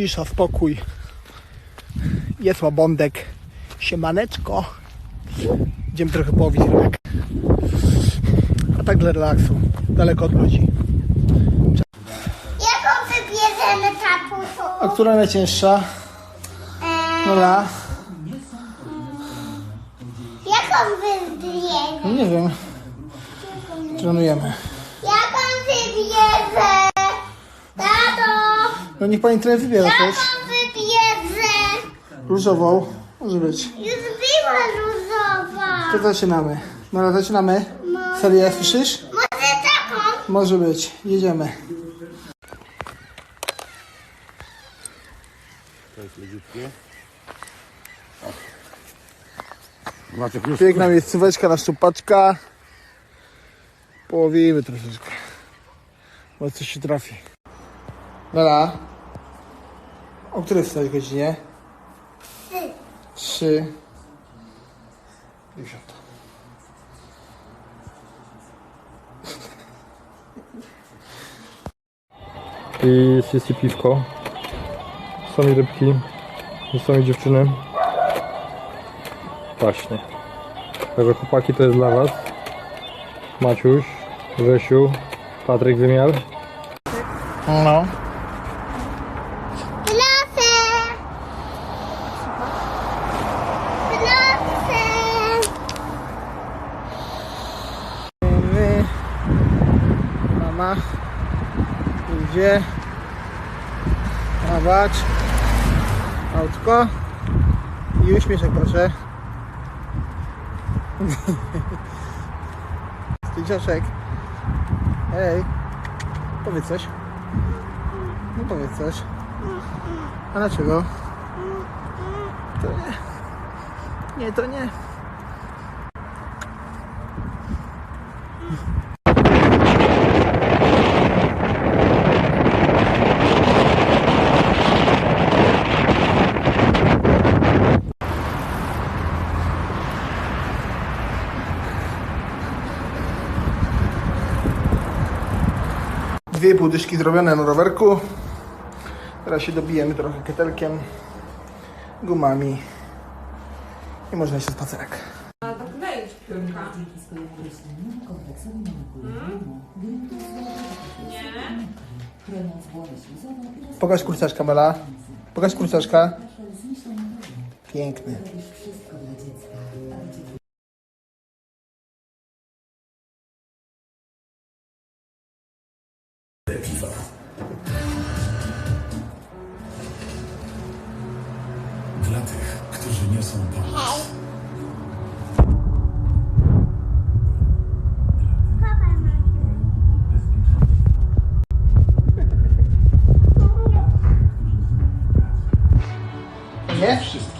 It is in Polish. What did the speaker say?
cisza, spokój. Jest łabądek. Siemaneczko. Idziemy trochę połowić rybek. A tak dla relaksu. Daleko od ludzi. Jaką wybierzemy tapusu? A która najcięższa? Dobra. jaką wybierzemy? No nie wiem. Trenujemy. Jaką wybierze? Tato! No niech pani trochę wybiera coś. Jaką wybierze? Różową. Może być. Już była różowa. To zaczynamy. Dobra, zaczynamy. Serię, słyszysz? Może taką? Może być. Jedziemy. To jest leciutkie. Macie Piękna miejscóweczka na szczupaczka. Połowimy troszeczkę. Może coś się trafi. Dobra. O której wstać godzinie? Trzy. Dziewiąta. I jest i piwko. Są i rybki. i Są i dziewczyny. Właśnie. Także chłopaki to jest dla was. Maciuś, Grzesiu, Patryk Wymiar. No. Mama. Idzie. Zobacz. Autko. I uśmieszek proszę. Styciaczek. Ej. Powiedz coś. No powiedz coś. A dlaczego? To nie. Nie, to nie. Dwie pół dyszki zrobione na rowerku. Teraz się dobijemy trochę ketelkiem, gumami i można iść na spacerek. Pokaż kurcaczka, Bela. Pokaż kurcaczka. Piękny. Dla tych, którzy niosą pomoc. Nie? Wszystkie.